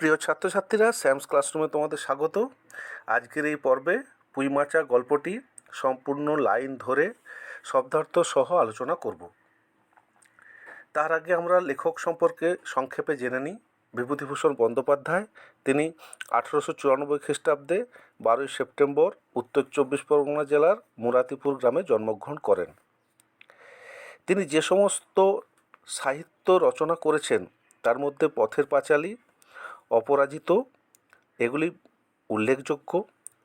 প্রিয় ছাত্রছাত্রীরা স্যামস ক্লাসরুমে তোমাদের স্বাগত। আজকের এই পর্বে পুইমাচা গল্পটি সম্পূর্ণ লাইন ধরে শব্দার্থ সহ আলোচনা করব। তার আগে আমরা লেখক সম্পর্কে সংক্ষেপে জেনে নিই। বিভূতিভূষণ বন্দ্যোপাধ্যায়, তিনি আঠেরোশো চুরানব্বই খ্রিস্টাব্দে বারোই সেপ্টেম্বর উত্তর চব্বিশ পরগনা জেলার মুরাতিপুর গ্রামে জন্মগ্রহণ করেন। তিনি যে সমস্ত সাহিত্য রচনা করেছেন, তার মধ্যে পথের পাঁচালী অপরাজিত, এগুলি উল্লেখযোগ্য।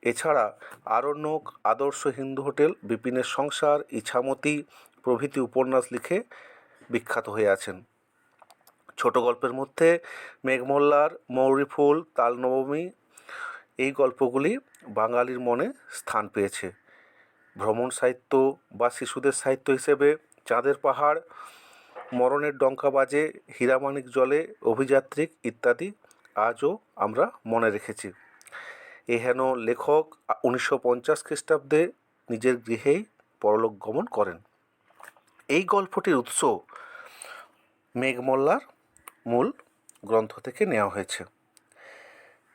এছাড়া আরণ্যক আদর্শ হিন্দু হোটেল বিপিনের সংসার, ইছামতি প্রভৃতি উপন্যাস লিখে বিখ্যাত হয়ে আছেন। ছোট গল্পের মধ্যে মেঘমল্লার মৌরিফুল তালনবমী, এই গল্পগুলি বাঙালির মনে স্থান পেয়েছে। ভ্রমণ সাহিত্য বা শিশুদের সাহিত্য হিসেবে চাঁদের পাহাড়, মরণের ডঙ্কা বাজে হীরামানিক জলে, অভিযাত্রিক ইত্যাদি আজও আমরা মনে রেখেছি। এহেন লেখক উনিশশো পঞ্চাশ খ্রিস্টাব্দে নিজের গৃহেই পরলোক গমন করেন। এই গল্পটির উৎস মেঘমল্লার মূল গ্রন্থ থেকে নেওয়া হয়েছে।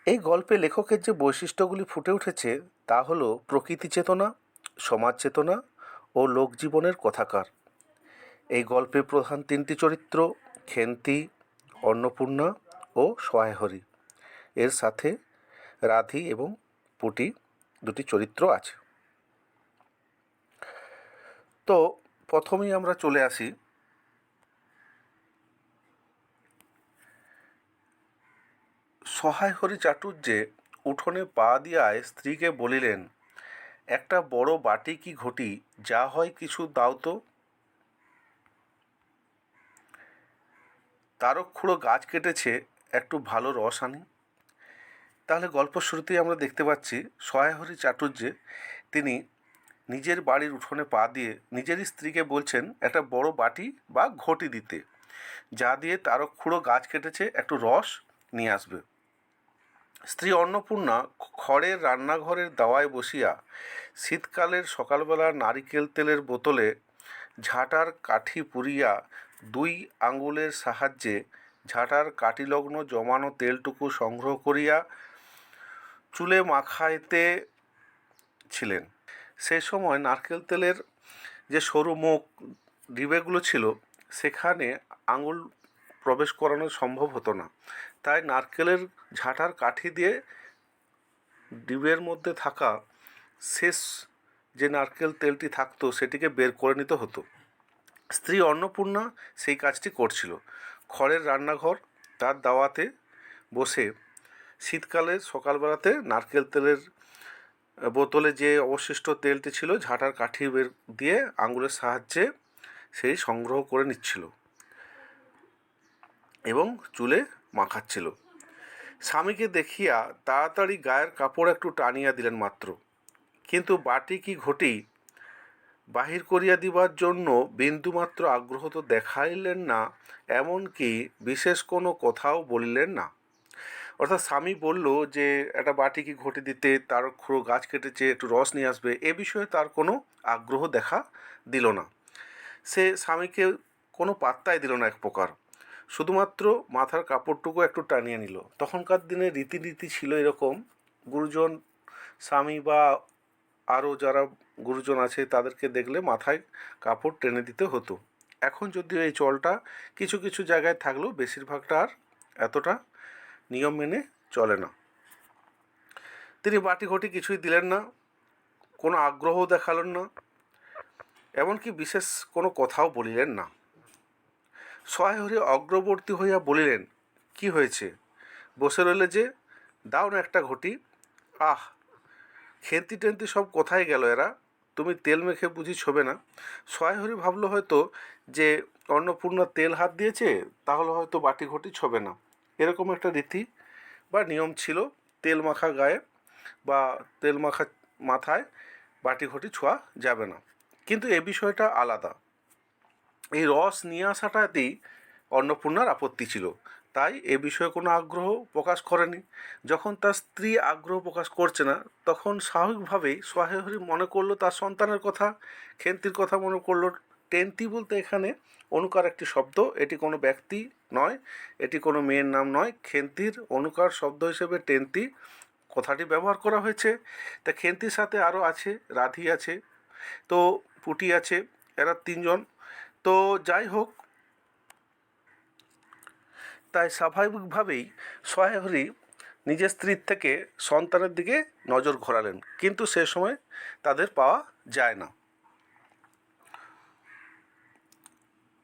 এই গল্পে লেখকের যে বৈশিষ্ট্যগুলি ফুটে উঠেছে তা হলো প্রকৃতি চেতনা, সমাজ চেতনা ও লোকজীবনের কথাকার। এই গল্পে প্রধান তিনটি চরিত্র, খেন্তি, অন্নপূর্ণা ও সহায়হরি। এর সাথে রাধি এবং পুটি দুটি চরিত্র আছে। তো প্রথমেই আমরা চলে আসি সহায় হরি চাটুর্যে উঠোনে পা দিয়ায় স্ত্রীকে বলিলেন, একটা বড় বাটি কি ঘটি, যা হয় কিছু দাও তো। তারকখুড়ো গাছ কেটেছে একটু ভালো রস আনি। তাহলে গল্প শুরুতেই আমরা দেখতে পাচ্ছি সহায়হরি চাটুর্যে তিনি নিজের বাড়ির উঠোনে পা দিয়ে নিজেরই স্ত্রীকে বলছেন, একটা বড় বাটি বা ঘটি দিতে। যা দিয়ে তারকখুড়ো গাছ কেটেছে, একটু রস নিয়ে আসবে। স্ত্রী অন্নপূর্ণা খড়ের রান্নাঘরের দাওয়ায় বসিয়া শীতকালের সকালবেলা নারিকেল তেলের বোতলে ঝাঁটার কাঠি পুরিয়া দুই আঙ্গুলের সাহায্যে ঝাঁটার কাঠিলগ্ন জমানো তেলটুকু সংগ্রহ করিয়া চুলে মাখাইতে ছিলেন। সে সময় নারকেল তেলের যে সরু মুখ, ডিবেগুলো ছিল, সেখানে আঙুল প্রবেশ করানো সম্ভব হতো না। তাই নারকেলের ঝাঁটার কাঠি দিয়ে ডিবের মধ্যে থাকা শেষ যে নারকেল তেলটি থাকতো, সেটিকে বের করে নিতে হতো। স্ত্রী অন্নপূর্ণা সেই কাজটি করছিল। খড়ের রান্নাঘর তার দাওয়াতে বসে শীতকালে সকালবেলাতে নারকেল তেলের বোতলে যে অবশিষ্ট তেলটি ছিল, ঝাঁটার কাঠি বের দিয়ে আঙুলের সাহায্যে সেই সংগ্রহ করে নিচ্ছিল এবং চুলে মাখাচ্ছিল। স্বামীকে দেখিয়া তাড়াতাড়ি গায়ের কাপড় একটু টানিয়া দিলেন মাত্র। কিন্তু বাটি কি ঘটি বাহির করিয়া দিবার জন্য বিন্দুমাত্র আগ্রহ তো দেখাইলেন না, এমনকি বিশেষ কোনো কথাও বলিলেন না। অর্থাৎ স্বামী বলল যে, একটা বাটি কি ঘটি দিতে? তার খুঁড়ো গাছ কেটেছে, একটু রস নিয়ে আসবে। এ বিষয়ে তার কোনো আগ্রহ দেখা দিল না। সে স্বামীকে কোনো পাত্তাই দিল না এক প্রকার। শুধুমাত্র মাথার কাপড়টুকু একটু টানিয়ে নিল। তখনকার দিনে রীতিনীতি ছিল এরকম, গুরুজন স্বামী বা আরও যারা গুরুজন আছে তাদেরকে দেখলে মাথায় কাপড় টেনে দিতে হতো। এখন যদিও এই চলটা কিছু কিছু জায়গায় থাকলেও বেশিরভাগটা আর এতটা নিয়ম মেনে চলে না। তিনি বাটি ঘটি কিছুই দিলেন না, কোনো আগ্রহ দেখালেন না, এমনকি বিশেষ কোনো কথাও বলিলেন না। সহায়হরি অগ্রবর্তী হইয়া বলিলেন, কি হয়েছে? বসে রইলে যে, দাও না একটা ঘটি। আহ খেন্তি টেন্তি সব কোথায় গেল এরা? তুমি তেল মেখে বুঝি ছবে না। সহায়হরি ভাবলো হয়তো যে, অন্নপূর্ণা তেল হাত দিয়েছে, তাহলে হয়তো বাটি ঘটি ছবে না। এরকম একটা রীতি বা নিয়ম ছিল তেল মাখা গায়ে বা তেল মাখা মাথায় বাটি ঘটি ছোঁয়া যাবে না। কিন্তু এ বিষয়টা আলাদা। এই রস নিয়ে আসাটাতেই অন্নপূর্ণার আপত্তি ছিল। তাই এ বিষয়ে কোনো আগ্রহ প্রকাশ করেনি। যখন তার স্ত্রী আগ্রহ প্রকাশ করছে না, তখন স্বাভাবিকভাবেই সহায়হরি মনে করল তার সন্তানের কথা, খেন্তির কথা মনে করল। টেন্তি বলতে এখানে অনুকার একটি শব্দ, এটি কোনো ব্যক্তি নয়, এটি কোনো মেয়ের নাম নয়। খেন্তির অনুকার শব্দ হিসেবে টেন্তি কথাটি ব্যবহার করা হয়েছে। তা খেন্তির সাথে আরও আছে, রাধি আছে, তো পুটি আছে, এরা তিনজন। তো যাই হোক তাই স্বাভাবিকভাবেই সহায়হরি নিজের স্ত্রীর থেকে সন্তানের দিকে নজর ঘোরালেন। কিন্তু সে সময় তাদের পাওয়া যায় না।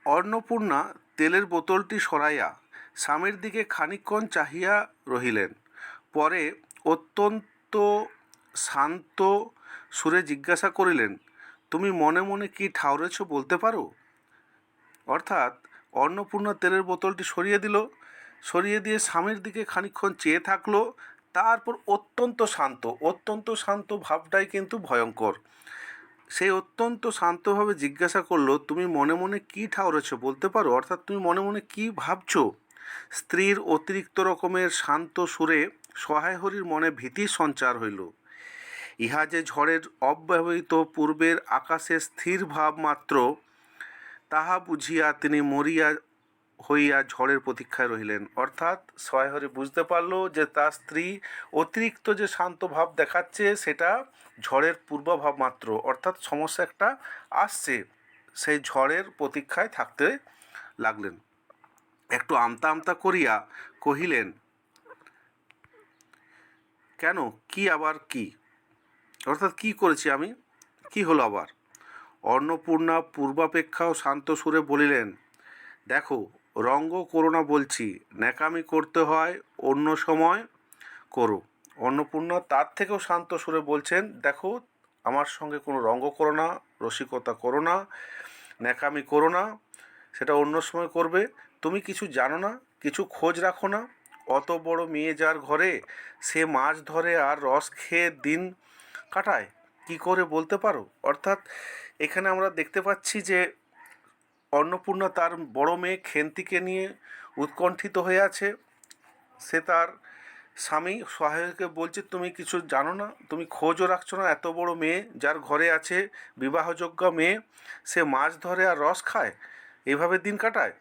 অন্নপূর্ণা তেলের বোতলটি সরাইয়া স্বামীর দিকে খানিকক্ষণ চাহিয়া রহিলেন। পরে অত্যন্ত শান্ত সুরে জিজ্ঞাসা করিলেন, তুমি মনে মনে কি ঠাউরেছ বলতে পারো? অর্থাৎ অন্নপূর্ণা তেলের বোতলটি সরিয়ে দিল। সরিয়ে দিয়ে স্বামীর দিকে খানিকক্ষণ চেয়ে থাকল। তারপর অত্যন্ত শান্ত অত্যন্ত শান্ত ভাবটাই কিন্তু ভয়ঙ্কর। সেই অত্যন্ত শান্তভাবে জিজ্ঞাসা করল, তুমি মনে মনে কী ঠাউরেছ বলতে পারো? অর্থাৎ তুমি মনে মনে কী ভাবছ? স্ত্রীর অতিরিক্ত রকমের শান্ত সুরে সহায় হরির মনে ভীতির সঞ্চার হইল। ইহা যে ঝড়ের অব্যবহৃত পূর্বের আকাশে স্থির ভাব মাত্র তাহা বুঝিয়া তিনি মরিয়া হইয়া ঝড়ের প্রতীক্ষায় রহিলেন। অর্থাৎ সহায়হরি বুঝতে পারল যে তার স্ত্রী অতিরিক্ত যে শান্ত ভাব দেখাচ্ছে, সেটা ঝড়ের পূর্বাভাব মাত্র। অর্থাৎ সমস্যা একটা আসছে, সেই ঝড়ের প্রতীক্ষায় থাকতে লাগলেন। একটু আমতা আমতা করিয়া কহিলেন, কেন? কি আবার কি? অর্থাৎ কি করেছি আমি? কি হলো আবার? অন্নপূর্ণা পূর্বাপেক্ষাও শান্ত সুরে বলিলেন, দেখো, রঙ্গ করো না বলছি, ন্যাকামি করতে হয় অন্য সময় করো। অন্নপূর্ণা তার থেকেও শান্ত সুরে বলছেন, দেখো, আমার সঙ্গে কোনো রঙ্গ করো না, রসিকতা করো না, ন্যাকামি করো না, সেটা অন্য সময় করবে। তুমি কিছু জানো না, কিছু খোঁজ রাখো না, অত বড় মেয়ে যার ঘরে সে মাছ ধরে আর রস খেয়ে দিন কাটায়, কি করে বলতে পারো? অর্থাৎ এখানে আমরা দেখতে পাচ্ছি যে অন্নপূর্ণা তার বড় মেয়ে খেন্তিকে নিয়ে উৎকণ্ঠিত হয়ে আছে। সে তার স্বামী সহায়কে বলছে, তুমি কিছু জানো না? তুমি খোঁজও রাখছো না? এত বড় মেয়ে যার ঘরে আছে বিবাহযোগ্য মেয়ে, সে মাছ ধরে আর রস খায়? এভাবে দিন কাটায়?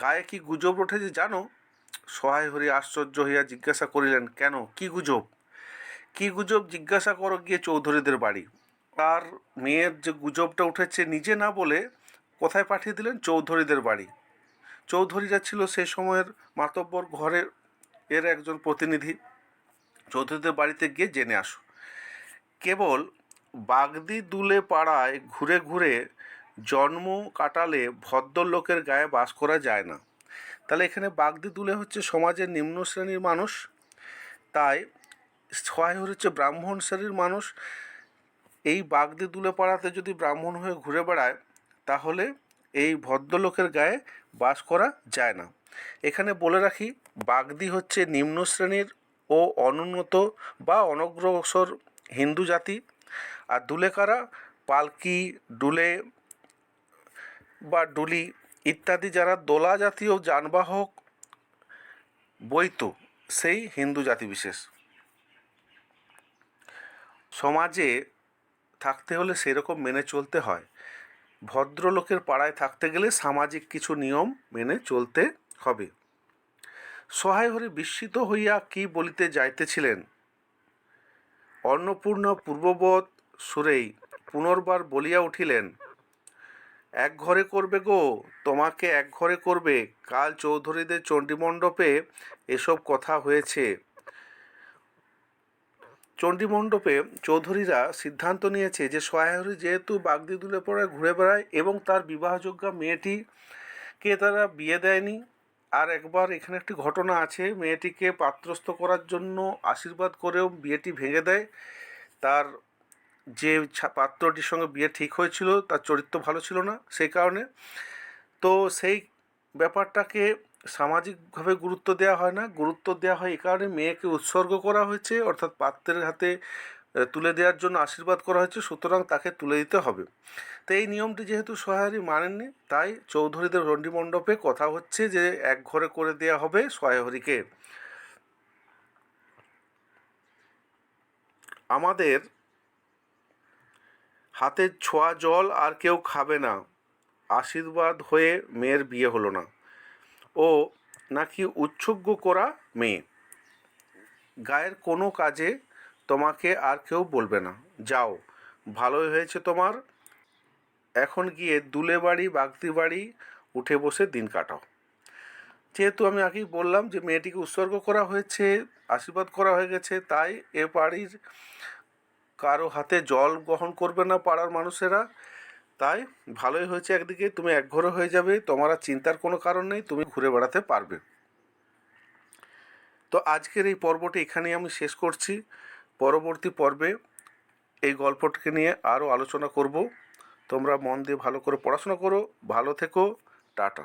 গায়ে কি গুজব ওঠে যে জানো? সহায় হরি আশ্চর্য হইয়া জিজ্ঞাসা করিলেন, কেন? কি গুজব? কি গুজব? জিজ্ঞাসা করো গিয়ে চৌধুরীদের বাড়ি। তার মেয়ের যে গুজবটা উঠেছে নিজে না বলে কোথায় পাঠিয়ে দিলেন? চৌধুরীদের বাড়ি। চৌধুরীরা ছিল সে সময়ের মাতব্বর ঘরের এর একজন প্রতিনিধি। চৌধুরীদের বাড়িতে গিয়ে জেনে আসো। কেবল বাগদি দুলে পাড়ায় ঘুরে ঘুরে জন্ম কাটালে ভদ্রলোকের গায়ে বাস করা যায় না। তাহলে এখানে বাগদি দুলে হচ্ছে সমাজের নিম্ন শ্রেণির মানুষ। তাই সহায় হচ্ছে ব্রাহ্মণ শ্রেণির মানুষ। এই বাগদি দুলে পাড়াতে যদি ব্রাহ্মণ হয়ে ঘুরে বেড়ায়, তাহলে এই ভদ্রলোকের গায়ে বাস করা যায় না। এখানে বলে রাখি, বাগদি হচ্ছে নিম্ন শ্রেণির ও অনুন্নত বা অনগ্রসর হিন্দু জাতি। আর দুলেকারা পালকি ডুলে বা ডুলি ইত্যাদি যারা দোলা জাতীয় যানবাহক বইতো সেই হিন্দু জাতি বিশেষ। সমাজে থাকতে হলে সেরকম মেনে চলতে হয়। ভদ্রলোকের পাড়ায় থাকতে গেলে সামাজিক কিছু নিয়ম মেনে চলতে হবে। সহায় হরে বিস্মিত হইয়া কি বলিতে যাইতেছিলেন? অন্নপূর্ণা পূর্ববৎ সুরেই পুনর্বার বলিয়া উঠিলেন, এক ঘরে করবে গো, তোমাকে এক ঘরে করবে। কাল চৌধুরীদের চণ্ডীমণ্ডপে এসব কথা হয়েছে। চণ্ডীমণ্ডপে চৌধুরীরা সিদ্ধান্ত নিয়েছে যে সহায়হরি যেহেতু বাগদি দুলে পড়ে ঘুরে বেড়ায় এবং তার বিবাহযোগ্য মেয়েটিকে তারা বিয়ে দেয়নি, আর একবার এখানে একটি ঘটনা আছে, মেয়েটিকে পাত্রস্থ করার জন্য আশীর্বাদ করেও বিয়েটি ভেঙে দেয়। তার যে পাত্রটির সঙ্গে বিয়ে ঠিক হয়েছিল, তার চরিত্র ভালো ছিল না, সেই কারণে। তো সেই ব্যাপারটাকে সামাজিকভাবে গুরুত্ব দেওয়া হয় না। গুরুত্ব দেওয়া হয় এই কারণে মেয়েকে উৎসর্গ করা হয়েছে, অর্থাৎ পাত্রের হাতে তুলে দেওয়ার জন্য আশীর্বাদ করা হয়েছে, সুতরাং তাকে তুলে দিতে হবে। তো এই নিয়মটি যেহেতু সহায়রি মানেননি, তাই চৌধুরীদের রন্ডি মণ্ডপে কথা হচ্ছে যে, এক ঘরে করে দেওয়া হবে সহায়হরিকে আমাদের হাতের ছোঁয়া জল আর কেউ খাবে না। আশীর্বাদ হয়ে মেয়ের বিয়ে হলো না। ও নাকি উৎসুগ্য করা মেয়ে। গায়ের কোনো কাজে তোমাকে আর কেউ বলবে না। যাও, ভালোই হয়েছে তোমার। এখন গিয়ে দুলে বাড়ি, বাগদি বাড়ি উঠে বসে দিন কাটাও। যেহেতু আমি আগেই বললাম যে মেয়েটিকে উৎসর্গ করা হয়েছে, আশীর্বাদ করা হয়ে গেছে, তাই এ বাড়ির কারও হাতে জল গ্রহণ করবে না পাড়ার মানুষেরা। তাই ভালোই হয়েছে একদিকে, তুমি একঘরে হয়ে যাবে, তোমার আর চিন্তার কোনো কারণ নেই, তুমি ঘুরে বেড়াতে পারবে। তো আজকের এই পর্বটি এখানেই আমি শেষ করছি। পরবর্তী পর্বে এই গল্পটিকে নিয়ে আরও আলোচনা করব। তোমরা মন দিয়ে ভালো করে পড়াশোনা করো, ভালো থেকো, টাটা।